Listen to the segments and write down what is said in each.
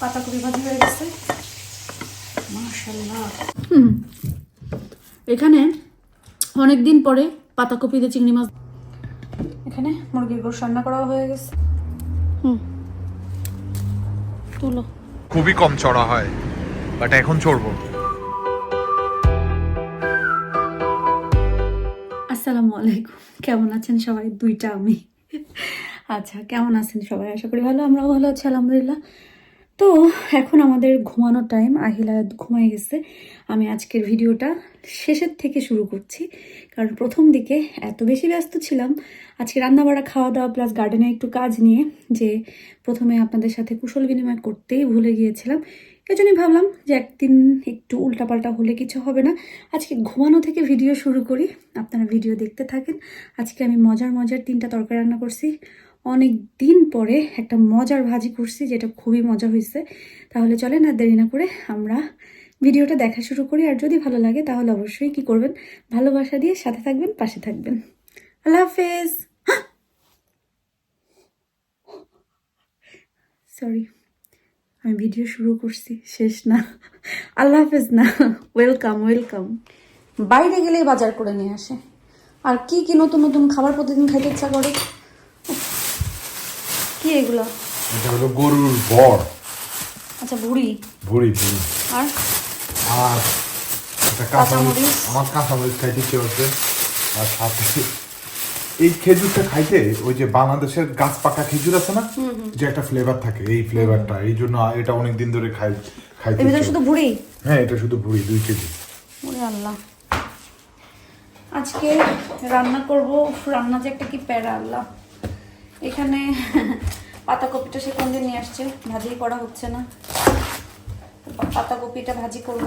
পাতাকপি ভাজি হয়ে গেছে। মাশাল্লাহ এখানে অনেক দিন পরে পাতাকপিতে চিংড়ি মাছ। এখানে মুরগির গোশ রান্না করা হয়ে গেছে। হুম। তুলো। খুবই কম চড়া হয় বাট এখন চড়বো। আসসালামু আলাইকুম। কেমন আছেন সবাই? দুইটা আমি। আচ্ছা কেমন আছেন সবাই? আশা করি ভালো আমরাও ভালো আছি আলহামদুলিল্লাহ। তো এখন আমাদের ঘুমানোর টাইম আহিলা ঘুমাই গেছে। আমি আজকের ভিডিওটা শেষের থেকে শুরু করছি, কারণ প্রথম দিকে এত বেশি ব্যস্ত ছিলাম। আজকে রান্নাবাড়া খাওয়া দাওয়া প্লাস গার্ডেনে একটু কাজ নিয়ে যে প্রথমে আপনাদের সাথে কুশল বিনিময় করতেই ভুলে গিয়েছিলাম। এজন্যই ভাবলাম যে একদিন একটু উল্টাপাল্টা হলে কিছু হবে না। আজকে ঘুমানো থেকে ভিডিও শুরু করি, আপনারা ভিডিও দেখতে থাকেন। আজকে আমি মজার মজার তিনটা তরকারি রান্না করছি। অনেক দিন পরে একটা মজার ভাজি করছি, যেটা খুবই মজা হয়েছে। তাহলে চলেন আর দেরি না করে আমরা ভিডিওটা দেখা শুরু করি। আর যদি ভালো লাগে, তাহলে অবশ্যই কি করবেন? ভালোবাসা দিয়ে সাথে থাকবেন, পাশে থাকবেন। আল্লাহ হাফেজ! সরি আমি ভিডিও শুরু করছি, শেষ না। আল্লাহ হাফেজ না। ওয়েলকাম ওয়েলকাম বাইরে গেলেই বাজার করে নিয়ে আসে। আর কি কি নতুন নতুন খাবার প্রতিদিন খাইতে ইচ্ছা করে? কি এগুলো? এটা হলো গরুর বর। আচ্ছা বুড়ি ভুড়ি ভুড়ি। আর? আর একটা কাঁচামরিচ। আমার কাঁচামরিচ খাইতে ইচ্ছে হচ্ছে আর সাথে এই খেজুরটা খাইতে ওই যে বাংলাদেশের গাছ পাকা খেজুর আছে না যে একটা ফ্লেভার থাকে এই ফ্লেভারটা এই জন্য এটা অনেক দিন ধরে খাই ভিতরে ইচ্ছে শুধু। বুড়ি হ্যাঁ এটা শুধু ভুড়ি দুই কেজি। ওরে আল্লাহ। আজকে রান্না করব রান্না যে একটা কি প্যারা আল্লাহ। এখানে পাতাকপিটা সে কোন দিন নিয়ে আসছে? ভাজি করা হচ্ছে না। পাতাকপিটা ভাজি করব।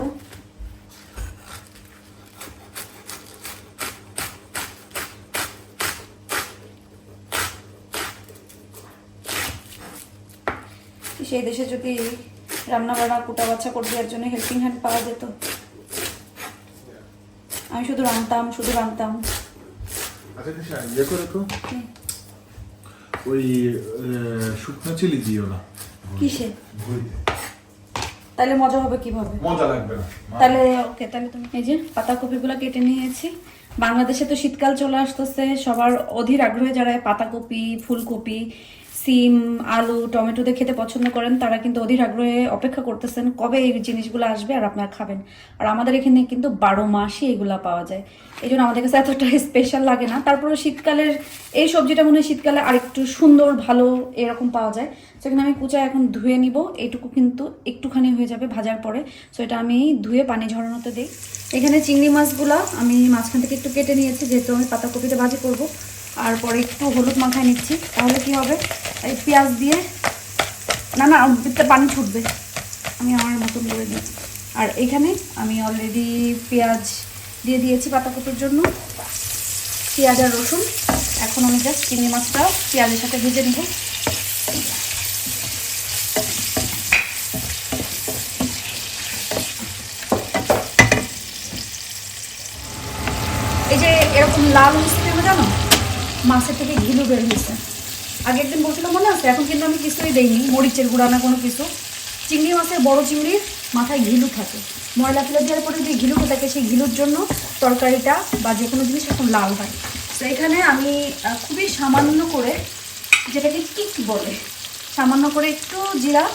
সেই দেশে যদি রান্না বাড়া কুটা বাচ্চা করে দেওয়ার জন্য হেল্পিং হ্যান্ড পাওয়া যেত। আমি শুধু রান্তাম শুধু রান্তাম আচ্ছা ইয়ে করে তো ওই শুকনো চিলি দিও না। কিসে? তাহলে মজা হবে কীভাবে? মজা লাগবে না। তাহলে ওকে তাহলে তুমি এই যে পাতাকপিগুলো কেটে নিয়েছি। বাংলাদেশে তো শীতকাল চলে আসতেছে সবার অধীর আগ্রহে যারা পাতাকপি ফুলকপি সিম, আলু, টমেটো দিয়ে খেতে পছন্দ করেন, তারা কিন্তু অধীর আগ্রহে অপেক্ষা করতেছেন কবে এই জিনিসগুলো আসবে আর আপনারা খাবেন। আর আমাদের এখানে কিন্তু বারো মাসই এগুলা পাওয়া যায়। এই জন্য আমাদের কাছে এতটা স্পেশাল লাগে না। তারপরে শীতকালের, এই সবজিটা মনে হয় শীতকালে আরেকটু সুন্দর, ভালো এরকম পাওয়া যায়। সেখানে আমি কুচা এখন ধুয়ে নিব। এইটুকু কিন্তু একটুখানি হয়ে যাবে ভাজার পরে। সো এটা আমি ধুয়ে পানি ঝরানোতে দিই। এখানে চিংড়ি মাছগুলো আমি মাঝখান থেকে একটু কেটে নিয়েছি, যেহেতু আমি পাতাকপিতে ভাজি করব। আর পরে একটু হলুদ মাখায় নিচ্ছি। তাহলে কি হবে? এই পেঁয়াজ দিয়ে না না পানি ছুটবে। আমি আমার মতন করে দিচ্ছি আর এখানে আমি অলরেডি পেঁয়াজ দিয়ে দিয়েছি পাতাকপির জন্য। পেঁয়াজ আর রসুন। এখন আমি জাস্ট চিংড়ি মাছটা পেঁয়াজের সাথে ভেজে নিব এই যে এরকম লাল মিষ্টি কেন জানো মাছের থেকে ঘিলু বের হয়েছে। আগে একদিন বলছিলাম মনে আছে, এখন কিন্তু আমি কিছুই দেইনি, মরিচের গুঁড়া না কোনো কিছু। চিংড়ি মাছের বড় চিংড়ির মাথায় ঘিলু থাকে। ময়লা ফেলে দেওয়ার পরে যে ঘিলুটা থাকে, সেই ঘিলুর জন্য তরকারিটা বা যে কোনো জিনিস এখন লাল হয়। তো এখানে আমি খুবই সামান্য করে যেটাকে কিক বলে, সামান্য করে একটু জিরা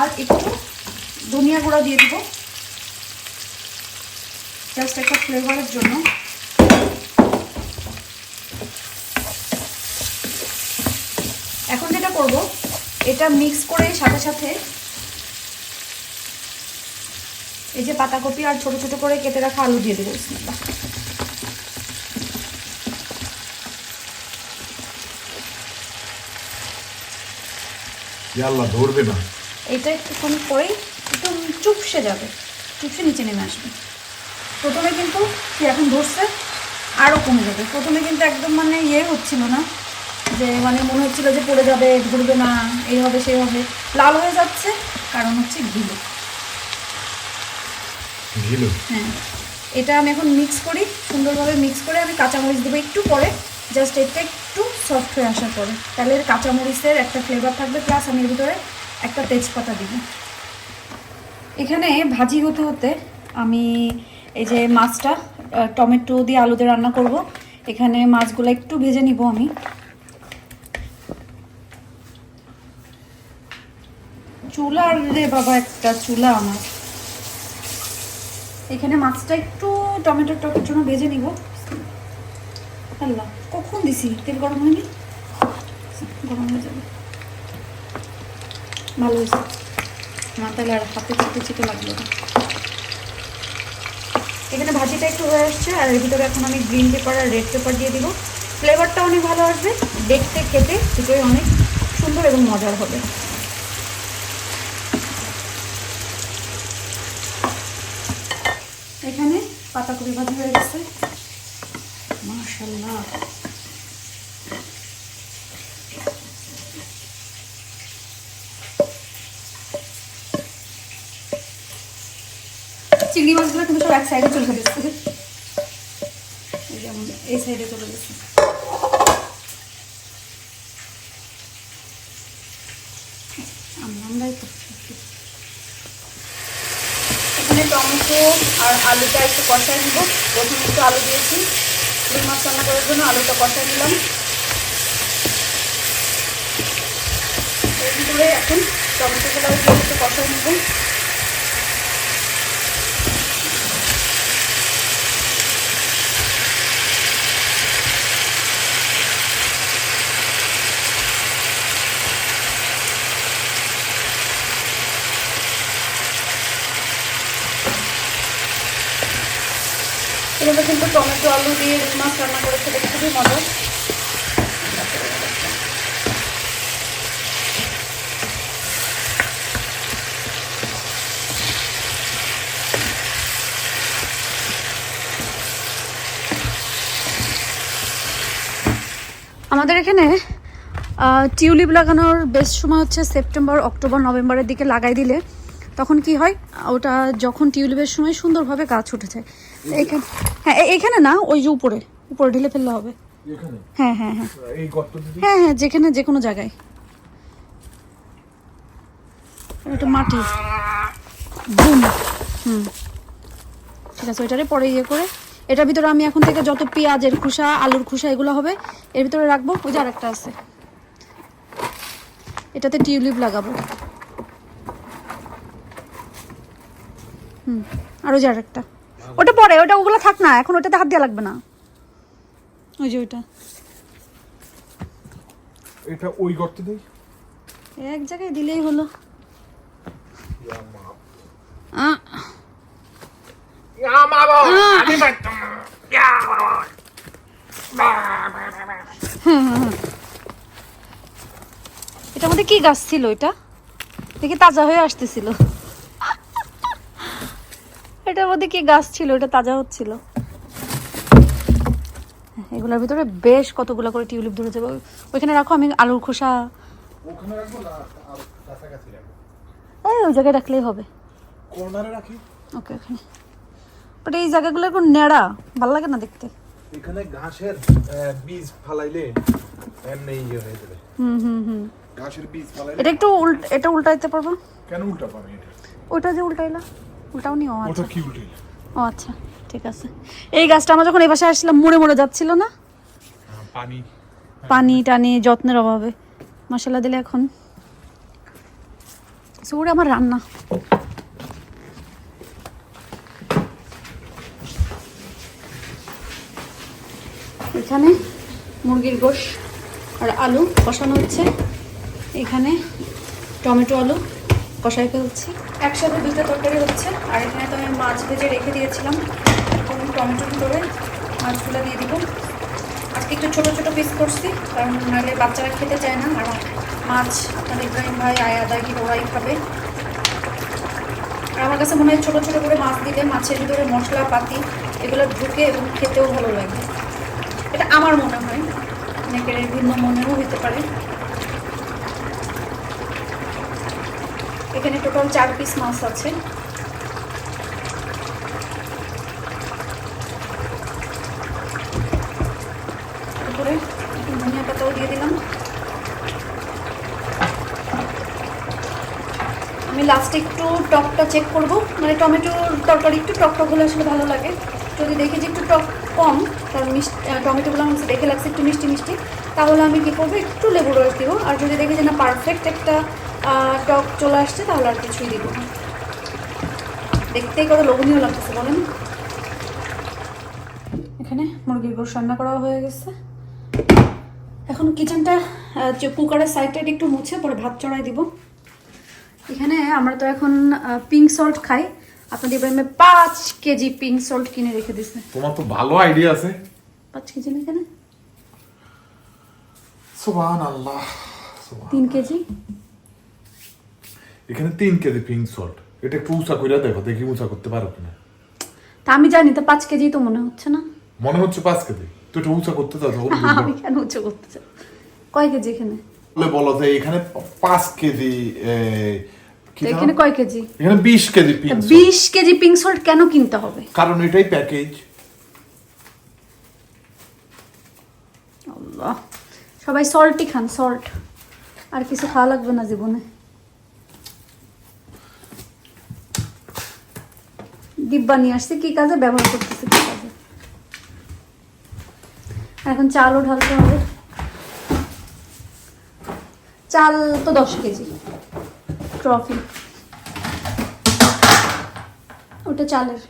আর একটু ধনিয়া গুঁড়া দিয়ে দেবো। জাস্ট একটা ফ্লেভারের জন্য এখন যেটা করব। এটা মিক্স করে সাথে সাথে এই যে পাতাকপি আর ছোট ছোট করে কেটে রাখা আলু দিয়ে দেবো। আল্লাহ ধরবে না। এটা একটুখানি পরেই একটু চুপসে যাবে চুপসে নিচে নেমে আসবে। প্রথমে কিন্তু এখন ধরছে? আরও কমে যাবে। প্রথমে কিন্তু একদম মানে ইয়ে হচ্ছিল না। যে মানে মনে হচ্ছিল যে পড়ে যাবে ধরবে না এই হবে সেই হবে। লাল হয়ে যাচ্ছে কারণ হচ্ছে ঘিলো। ঘিলু? হ্যাঁ। এটা আমি এখন মিক্স করি সুন্দরভাবে মিক্স করে আমি কাঁচামরিচ দেবো একটু পরে। জাস্ট এটা একটু সফট হয়ে আসার পরে। তাহলে এর কাঁচামরিচের একটা ফ্লেভার থাকবে প্লাস আমি এর ভিতরে একটা তেজপাতা দিব। এখানে ভাজি হতে হতে আমি এই যে মাছটা টমেটো দিয়ে আলু দিয়ে রান্না করব। এখানে মাছগুলো একটু ভেজে নিব আমি। চুলা রে বাবা, একটা চুলা আমার। এখানে মাছটা একটু টমেটোর টকের জন্য ভেজে নিব। আল্লাহ, কখন দিছি? তেল গরম হয়নি? গরম হয়ে যাবে। ভালো হয়েছে। আমার তাহলে আর হাতে চিটে চিটে লাগবে না। এখানে ভাজিটা একটু হয়ে আসছে, আর এর ভিতরে এখন আমি গ্রিন পেপার আর রেড পেপার দিয়ে দিব। ফ্লেভারটা অনেক ভালো আসবে। দেখতে, খেতে, দুটোই অনেক সুন্দর এবং মজার হবে এখানে পাতাকপি ভাজি হয়ে গেছে। মাশাল্লাহ চিংড়ি মাছগুলো কিন্তু সব এক সাইডে চলে গেছে। এই যেমন এই সাইডে চলে গেছে আমরা- আমরাই তো এখানে টমেটো আর আলুটা একটু কষায় নিব। প্রথমে একটু আলু দিয়েছি। চিংড়ি মাছ রান্না করার জন্য আলুটা কষায় নিলাম। এর ভিতরে এখন টমেটোগুলো একটু কষায় নিব এভাবে কিন্তু টমেটো, আলু দিয়ে রুই মাছ রান্না করে খেতে খুবই মজা। আমাদের এখানে টিউলিপ লাগানোর বেস্ট সময় হচ্ছে সেপ্টেম্বর, অক্টোবর, নভেম্বরের দিকে লাগাই দিলে, তখন কি হয়? ওটা যখন টিউলিপের সময় সুন্দরভাবে গাছ উঠে যায় এখানে হ্যাঁ এখানে না ওই যে উপরে। উপরে ঢেলে ফেললে হবে। হ্যাঁ হ্যাঁ হ্যাঁ। হ্যাঁ হ্যাঁ যেখানে যে কোনো জায়গায়। এটা মাটি। বুম। হুম। ঠিক আছে ওইটারে পরে ইয়ে করে। এটার ভিতরে আমি এখন থেকে যত পেঁয়াজের খোসা আলুর খোসা এগুলো হবে এর ভিতরে রাখব। ওই যে আরেকটা আছে। এটাতে টিউলিপ লাগাবো। হুম আর ওই যে আরেকটা। ওটা পরে ওটা ওগুলো থাক না এখন ওটাতে হাত দেওয়া লাগবে না। ওই যে ওইটা। এটা ওই গর্ত দিই? এক জায়গায় দিলেই হলো। এটার মধ্যে কি গাছ ছিল এটা দেখি তাজা হয়ে আসতেছিল। এটার মধ্যে কি গাছ ছিল? এটা তাজা হচ্ছিল। এগুলোর ভিতরে বেশ কতগুলো করে টিউলিপ ধরে যাবে ওইখানে রাখো আমি আলুর খোসা। এই ওই জায়গায় রাখলেই হবে। ওকে ওখানে বাট এই জায়গাগুলো এখন নেড়া ভালো লাগে না দেখতে? এখানে ঘাসের বীজ ফালাইলে এমনি ইয়ে হয়ে যাবে। হুম হুম হুম। ঘাসের বীজ ফালাইলে এটা একটু উল্ট এটা উল্টাইতে পারব? কেন উল্টা পাবে এটা? ওটা যে উল্টাইলা। উল্টাও নি? ও ওটা আচ্ছা কি উল্টে? ও আচ্ছা ঠিক আছে। এই গাছটা আমরা যখন এই বাসায় আসছিলাম মরে মরে যাচ্ছিল না? পানি। পানি টানি যত্নের অভাবে। মশলা দিলে এখন। So, আমার রান্না। এখানে মুরগির গোশ আর আলু কষানো হচ্ছে। এখানে টমেটো আলু। কষাই ফেলছি। একসাথে দুটো তরকারি হচ্ছে। আর এখানে তো আমি মাছ ভেজে রেখে দিয়েছিলাম। এখন টমেটো ভিতরে মাছগুলো দিয়ে দিব। আজকে একটু ছোটো ছোটো পিস করছি, কারণ নাহলে বাচ্চারা খেতে চায় না। আর মাছ আপনার ইব্রাহিম ভাই, আয়া দাগি ওরাই খাবে। আর আমার কাছে মনে হয় ছোটো ছোটো করে মাছ দিলে মাছের ভিতরে মশলা, পাতি এগুলো ঢুকে এবং খেতেও ভালো লাগে। এটা আমার মনে হয়। অনেকের ভিন্ন মনেও হতে পারে। এখানে টোটাল চার পিস মাছ আছে। তারপরে একটু ধনিয়া পাতাও দিয়ে দিলাম। আমি লাস্টে একটু টকটা চেক করব। মানে টমেটোর তরকারি একটু টক হলে আসলে ভালো লাগে। যদি দেখি যে একটু টক কম কারণ মিষ্টি টমেটোগুলো আমার দেখে লাগছে একটু মিষ্টি মিষ্টি, তাহলে আমি কী করব? একটু লেবু রস দিব। আর যদি দেখি যে না পারফেক্ট একটা টক চলে আসছে তাহলে আর কিছুই দিব না। দেখতেই কত লোভনীয় লাগতেছে বলেন। এখানে মুরগির গোশ রান্না করা হয়ে গেছে। এখন কিচেনটা কুকারের সাইডটা একটু মুছে পরে ভাত চড়াই দিব। এখানে আমরা তো এখন পিঙ্ক সল্ট খাই। আপনাদের ইব্রাহিমে পাঁচ কেজি পিঙ্ক সল্ট কিনে রেখে দিছে। তোমার তো ভালো আইডিয়া আছে। পাঁচ কেজি না এখানে? সুবহান আল্লাহ তিন কেজি? এখানে তিন কেজি পিঙ্ক সল্ট এটা একটু উঁচা করে দেখো দেখি উঁচা করতে পারো কিনা। তা আমি জানি তো পাঁচ কেজি তো মনে হচ্ছে না। মনে হচ্ছে পাঁচ কেজি। তো একটু উঁচা করতে তখন আমি কেন উচ্চ করতে চাই? কয় কেজি এখানে? বলে বলো যে এখানে পাঁচ কেজি? এখানে কয় কেজি? এখানে বিশ কেজি পিঙ্ক সল্ট। বিশ কেজি পিঙ্ক সল্ট কেন কিনতে হবে? কারণ এটাই প্যাকেজ আল্লাহ। সবাই সল্টই খান সল্ট আর কিছু খাওয়া লাগবে না জীবনে। ডিব্বা নিয়ে আসছে কি কাজে? ব্যবহার করতেছে কি কাজে? এখন চালও ঢালতে হবে। চাল তো দশ কেজি। ট্রফি। ওটা চালের।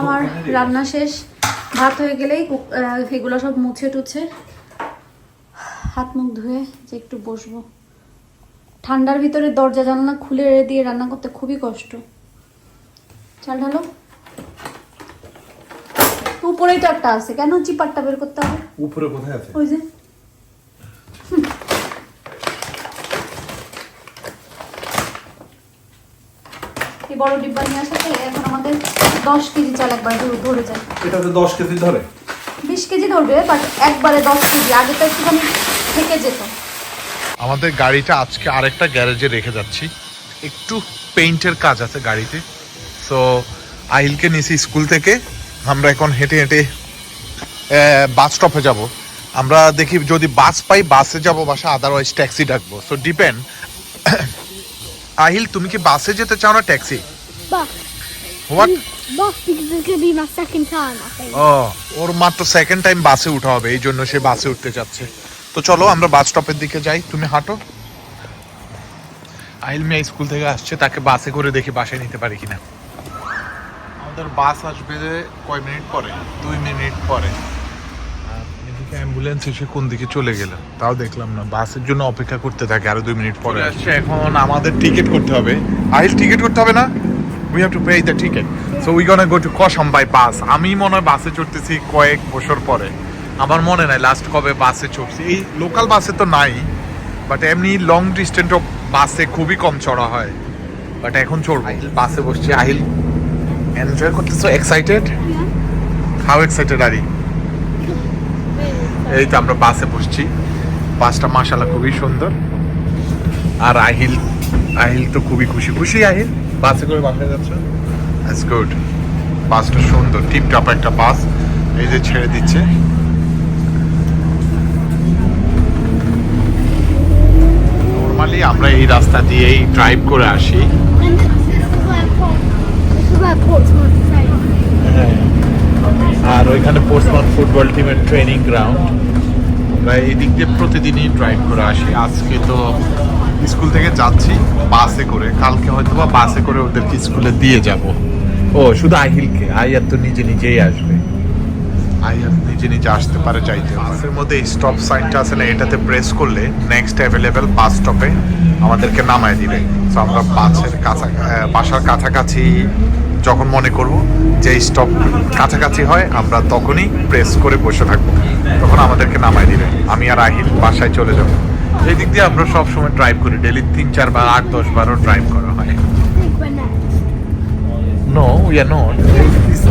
আমার রান্না শেষ। ভাত হয়ে গেলেই এগুলো সব মুছে টুছে। হাত মুখ ধুয়ে যে একটু বসবো। ঠান্ডার ভিতরে দরজা জানলা খুলে দিয়ে রান্না করতে খুবই কষ্ট। চাল ঢালো। উপরেই তো একটা আছে কেন চিপারটা বের করতে হবে? উপরে কোথায় আছে? ওই যে। এই বড় ডিব্বা নিয়ে আসাতে এখন আমাদের দশ কেজি চাল একবার ধরে- ধরে যায়। এটাতে দশ কেজি ধরে। বিশ কেজি ধরবে বাট একবারে দশ কেজি আগে তো একটুখানি থেকে যেত। আমাদের গাড়িটা আজকে আরেকটা গ্যারেজে রেখে যাচ্ছি। একটু পেইন্টের কাজ আছে গাড়িতে। সো আহিলকে নিয়েছি স্কুল থেকে। আমরা এখন হেঁটে হেঁটে বাস স্টপে যাব। আমরা দেখি যদি বাস পাই বাসে যাব বাসা আদারওয়াইজ ট্যাক্সি ডাকবো। সো ডিপেন্ড আহিল তুমি কি বাসে যেতে চাও না ট্যাক্সি. হোয়াট. ও ওর মাত্র সেকেন্ড টাইম বাসে উঠা হবে এই জন্য সে বাসে উঠতে যাচ্ছে। তো চলো আমরা বাস স্টপের দিকে যাই। তুমি হাঁটো। আহিল মিয়া স্কুল থেকে আসছে তাকে বাসে করে দেখি বাসায় নিতে পারি কিনা। আমাদের বাস আসবে কয় মিনিট পরে? দুই মিনিট পরে। আর এদিকে অ্যাম্বুলেন্স এসে কোন দিকে চলে গেল? তাও দেখলাম না। বাসের জন্য অপেক্ষা করতে থাকে আরও দুই মিনিট পরে। আসছে। এখন আমাদের টিকিট করতে হবে। আহিল টিকিট করতে হবে না? We have to pay the ticket so we gonna go to কসম বাই বাস আমি মনে হয় বাসে চড়তেছি কয়েক বছর পরে। আমার মনে নাই লাস্ট কবে বাসে চড়ছি। এই লোকাল বাসে তো নাই বাট এমনি লং ডিস্টেন্স বাসে খুবই কম চড়া হয়। বাট এখন চড়বো। বাসে বসছি। আহিল এনজয় করতেছো এক্সাইটেড হাউ এক্সাইটেড আরি এই তো আমরা বাসে বসছি। বাসটা মাশাল্লাহ খুবই সুন্দর। আর আহিল আহিল তো খুবই খুশি। খুশি আহিল? বাসে করে বাসায় যাচ্ছে? দ্যাটস গুড বাসটা সুন্দর টিপ টপ একটা বাস। এই যে ছেড়ে দিচ্ছে। নর্মালি আমরা এই রাস্তা দিয়েই ড্রাইভ করে আসি। আর ওইখানে পোস্টমান ফুটবল টিমের ট্রেনিং গ্রাউন্ড আমরা এই দিক দিয়ে প্রতিদিনই ড্রাইভ করে আসি। আজকে তো স্কুল থেকে যাচ্ছি বাসে করে। কালকে হয়তো বা বাসে করে ওদেরকে স্কুলে দিয়ে যাব। ও, শুধু আহিলকে? আইয়ার তো নিজে নিজেই আসবে। আইয়ার নিজে নিজে আসতে পারে চাইতে বাসের মধ্যে স্টপ সাইনটা আছে না, এটাতে প্রেস করলে নেক্সট অ্যাভেলেবেল বাস স্টপে আমাদেরকে নামায় দিবে। তো আমরা বাসের কাছা বাসার কাছাকাছি যখন মনে করব যে স্টপ কাছাকাছি হয়, আমরা তখনই প্রেস করে বসে থাকব। তখন আমাদেরকে নামাই দিবে। আমি আর আহিল বাসায় চলে যাব। এই দিক দিয়ে আমরা সব সময় ড্রাইভ করি। ডেলি তিন, চার বার, আট, দশ বারও ড্রাইভ করা হয়। No we are not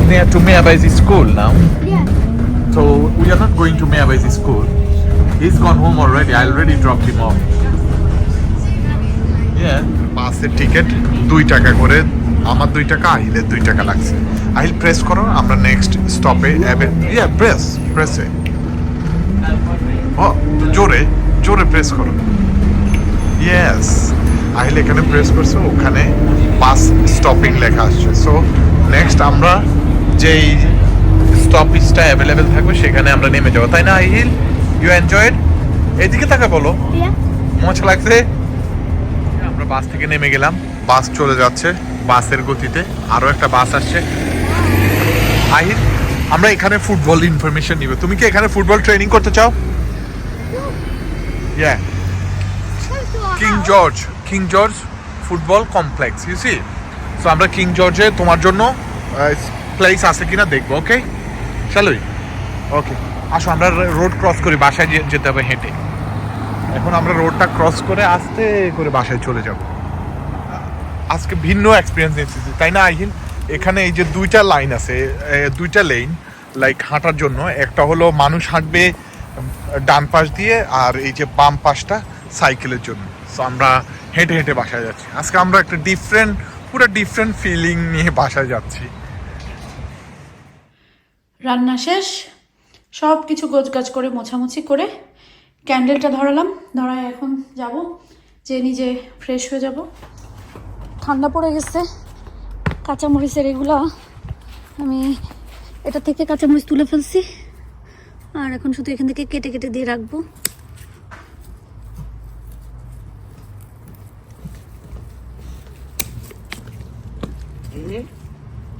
near to মেয়াবাইজ school now so we are not going to মেয়াবাইজ school is gone home already I already drop them off বাসের টিকিট দুই টাকা করে আমার দুই টাকা আহিলের দুই টাকা লাগছে। আহিল প্রেস করো আমরা নেক্সট স্টপে ইয়া প্রেস প্রেসে ও জোরে জোরে প্রেস করো। ইয়েস আহিল এখানে প্রেস করছে ওখানে বাস স্টপিং লেখা আসছে। সো নেক্সট আমরা যেই স্টপেজটা অ্যাভেলেবেল থাকবে সেখানে আমরা নেমে যাব। তাই না আহিল? ইউ এনজয়েড এদিকে তাকা বলো. মজা লাগছে? আমরা বাস থেকে নেমে গেলাম। বাস চলে যাচ্ছে। বাসের গতিতে আরও একটা বাস আসছে। আহিল আমরা এখানে ফুটবল ইনফরমেশন নিব। তুমি কি এখানে ফুটবল ট্রেনিং করতে চাও? King George King George football complex you see so আমরা কিং জর্জে তোমার জন্য প্লেস আছে কিনা দেখব ওকে চলোই ওকে আসো আমরা রোড ক্রস করি বাসায় যেতে হবে হেঁটে। এখন আমরা রোডটা ক্রস করে আস্তে করে বাসায় চলে যাব। আজকে ভিন্ন এক্সপিরিয়েন্স নিয়েছি তাই না, আহিল? এখানে এই যে দুইটা লাইন আছে দুইটা লেন লাইক হাঁটার জন্য। একটা হলো মানুষ হাঁটবে ডান পাশ দিয়ে, আর এই যে বাম পাশটা সাইকেলের জন্য। সো আমরা হেঁটে হেঁটে বাসায় যাচ্ছি। আজকে আমরা একটা ডিফারেন্ট পুরো ডিফারেন্ট ফিলিং নিয়ে বাসায় যাচ্ছি। রান্না শেষ। সব কিছু গোছগাছ করে, মোছামুছি করে ক্যান্ডেলটা ধরালাম। ধরায় এখন যাব, যে নিজে ফ্রেশ হয়ে যাব। ঠান্ডা পড়ে গেছে। কাঁচামরিচের এগুলা আমি এটা থেকে কাঁচামরিচ তুলে ফেলছি। আর এখন শুধু এখান থেকে কেটে কেটে দিয়ে রাখব।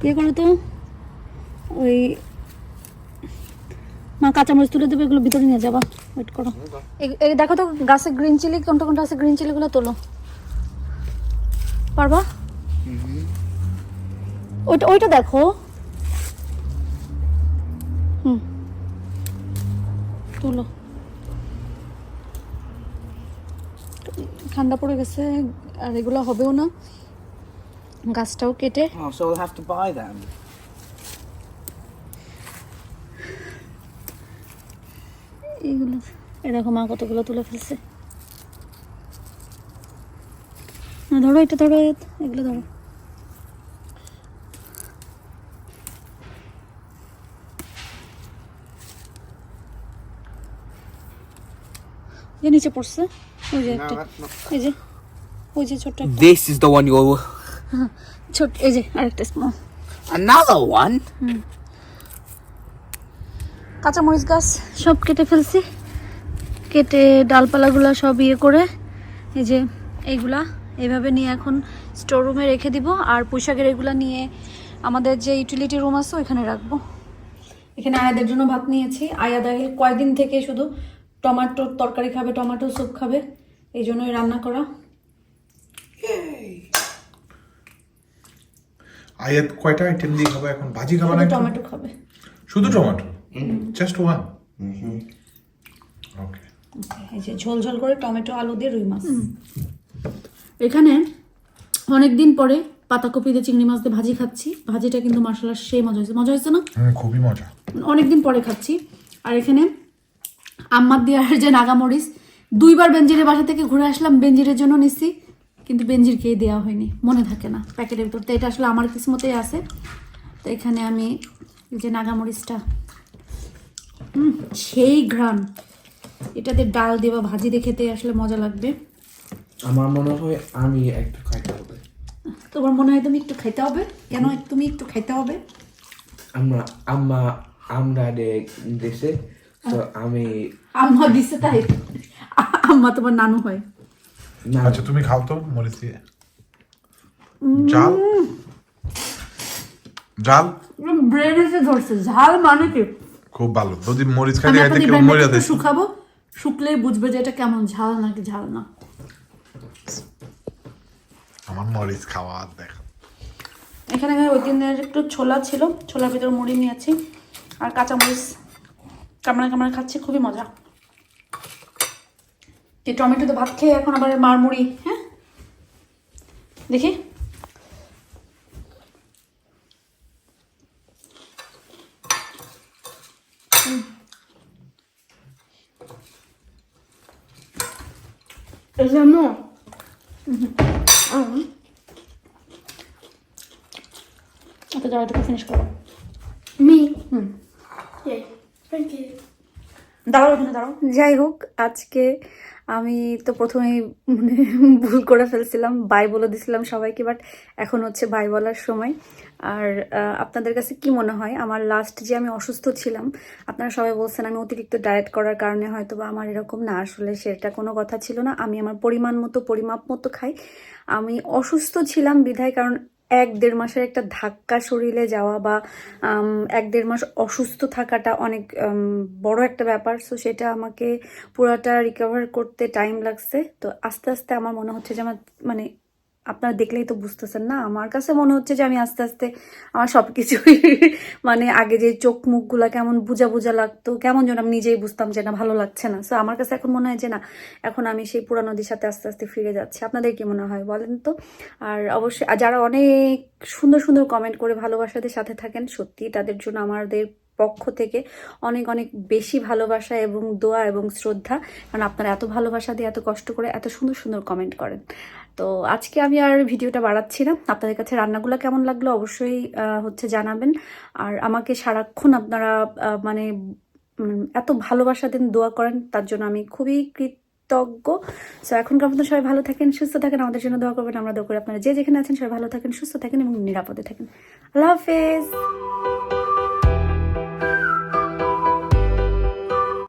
ইয়ে করো তো? ওই মা কাঁচামরিচ তুলে দেবে, এগুলো ভিতরে নিয়ে যাবা। ওয়েট করো। এই দেখো তো গাছে গ্রিন চিলি কোনটা কোনটা আছে? গ্রিন চিলিগুলো তোলো। পারবা? ওইটা ওইটা দেখো। হুম। তুলো। ঠান্ডা পড়ে গেছে আর এগুলো হবেও না। গাছটাও কেটে। Oh. এইগুলো। এরকম মা কতগুলো তুলে ফেলছে না ধরো এটা ধরো এগুলো ধরো। যে নিচে পড়ছে। ওই যে একটা। এই যে ওই যে একটা। This is the one you're. ছোট এই যে আরেকটা স্মল Another one? কাঁচামরিচ গাছ সব কেটে ফেলছি। কেটে ডালপালাগুলো সব ইয়ে করে এই যে এইগুলা। এইভাবে নিয়ে এখন স্টোর রুমে রেখে দিব। আর পোশাকের এগুলা নিয়ে আমাদের যে ইউটিলিটি রুম আছে ওইখানে রাখব। এখানে আয়াদের জন্য ভাত নিয়েছি। আয়া দাহিল কয়েকদিন থেকে শুধু টমেটোর তরকারি খাবে টমেটো স্যুপ খাবে। এই জন্যই রান্না করা। আয়াত কয়টা আইটেম দিয়ে খাবে এখন? ভাজি খাবে না টমেটো খাবে। শুধু টমেটো? জাস্ট ওয়ান ওকে এই যে ঝোল ঝোল করে টমেটো আলু দিয়ে রুই মাছ। এখানে অনেক দিন পরে পাতাকপি দিয়ে চিংড়ি মাছ দিয়ে ভাজি খাচ্ছি। ভাজিটা কিন্তু মার্শাল সেই মজা হয়েছে। মজা হয়েছে না? খুবই মজা। অনেকদিন পরে খাচ্ছি। আর এখানে আম্মার দিয়ার যে নাগামরিচ দুইবার বেঞ্জিরের বাসা থেকে ঘুরে আসলাম বেঞ্জিরের জন্য নিচ্ছি কিন্তু বেঞ্জিরকে দেওয়া হয়নি। মনে থাকে না প্যাকেটের ভিতর। তো এটা আসলে আমার কিসমতেই আছে। তো এখানে আমি যে নাগামরিচটা হুম সেই ঘ্রাণ। এটাতে ডাল দিয়ে বা ভাজি দিয়ে খেতে আসলে মজা লাগবে। আমার মনে হয় আমি একটু খাইতে হবে। তোমার মনে হয় তুমি একটু খাইতে হবে? কেন তুমি একটু খাইতে হবে? আমরা আম্মা আমরা দেশে তো আমি আম্মা দিছে তাই? আম্মা তোমার নানু হয়। না। আচ্ছা তুমি খাও তো মরিচ। দিয়ে জাল। জাল? ব্রেন এসে ধরছে। ঝাল মানে কি? খুব ভালো। যদি মরিচ খাইতে খাইতে কেউ মরে শুকাবো শুকলেই বুঝবে যে এটা কেমন ঝাল নাকি ঝাল না। আমার মরিচ খাওয়া আর দেখো। এখানে ওই দিনের একটু ছোলা ছিল, ছোলার ভিতরে মুড়ি নিয়েছি, আর কাঁচামরিচ কামড়া কামড়া খাচ্ছি, খুবই মজা। টমেটো তো ভাত খেয়ে এখন আবার মার মুড়ি হ্যাঁ? দেখি। দাঁড়াও। যাই হোক, আজকে আমি তো প্রথমেই মানে ভুল করে ফেলছিলাম, বাই বলে দিছিলাম সবাইকে বাট এখন হচ্ছে বাই বলার সময়। আর আপনাদের কাছে কি মনে হয়? আমার লাস্ট যে আমি অসুস্থ ছিলাম, আপনারা সবাই বলছেন আমি অতিরিক্ত ডায়েট করার কারণে হয়তো বা আমার এরকম না, আসলে সেটা কোনো কথা ছিল না। আমি আমার পরিমাণ মতো, পরিমাপ মতো খাই। আমি অসুস্থ ছিলাম বিধায়, কারণ এক দেড় মাসের একটা ধাক্কা শরীরে যাওয়া বা এক দেড় মাস অসুস্থ থাকাটা অনেক বড় একটা ব্যাপার। সো সেটা আমাকে পুরাটা রিকভার করতে টাইম লাগছে। তো আস্তে আস্তে আমার মনে হচ্ছে যে আমার মানে আপনারা দেখলেই তো বুঝতেছেন না। আমার কাছে মনে হচ্ছে যে আমি আস্তে আস্তে আমার সব কিছুই মানে আগে যে চোখ মুখগুলা কেমন বুঝা বুঝা লাগতো, কেমন যেন আমি নিজেই বুঝতাম যে না, ভালো লাগছে না। সো আমার কাছে এখন মনে হয় যে না, এখন আমি সেই পুরানো নদীর সাথে আস্তে আস্তে ফিরে যাচ্ছি। আপনাদের কি মনে হয় বলেন তো? আর অবশ্যই যারা অনেক সুন্দর সুন্দর কমেন্ট করে ভালোবাসাদের সাথে থাকেন সত্যি তাদের জন্য আমাদের পক্ষ থেকে অনেক অনেক বেশি ভালোবাসা এবং দোয়া এবং শ্রদ্ধা। কারণ আপনারা এত ভালোবাসা দিয়ে এত কষ্ট করে এত সুন্দর সুন্দর কমেন্ট করেন। তো আজকে আমি আর ভিডিওটা বাড়াচ্ছি না। আপনাদের কাছে রান্নাগুলো কেমন লাগল অবশ্যই হচ্ছে জানাবেন। আর আমাকে সারাক্ষণ আপনারা মানে এত ভালোবাসা দেন, দোয়া করেন, তার জন্য আমি খুবই কৃতজ্ঞ। সো এখনকার মতো সবাই ভালো থাকেন, সুস্থ থাকেন, আমাদের জন্য দোয়া করবেন। আমরা দোয়া করি আপনারা যে যেখানে আছেন সবাই ভালো থাকেন, সুস্থ থাকেন এবং নিরাপদে থাকেন। আল্লাহ হাফেজ।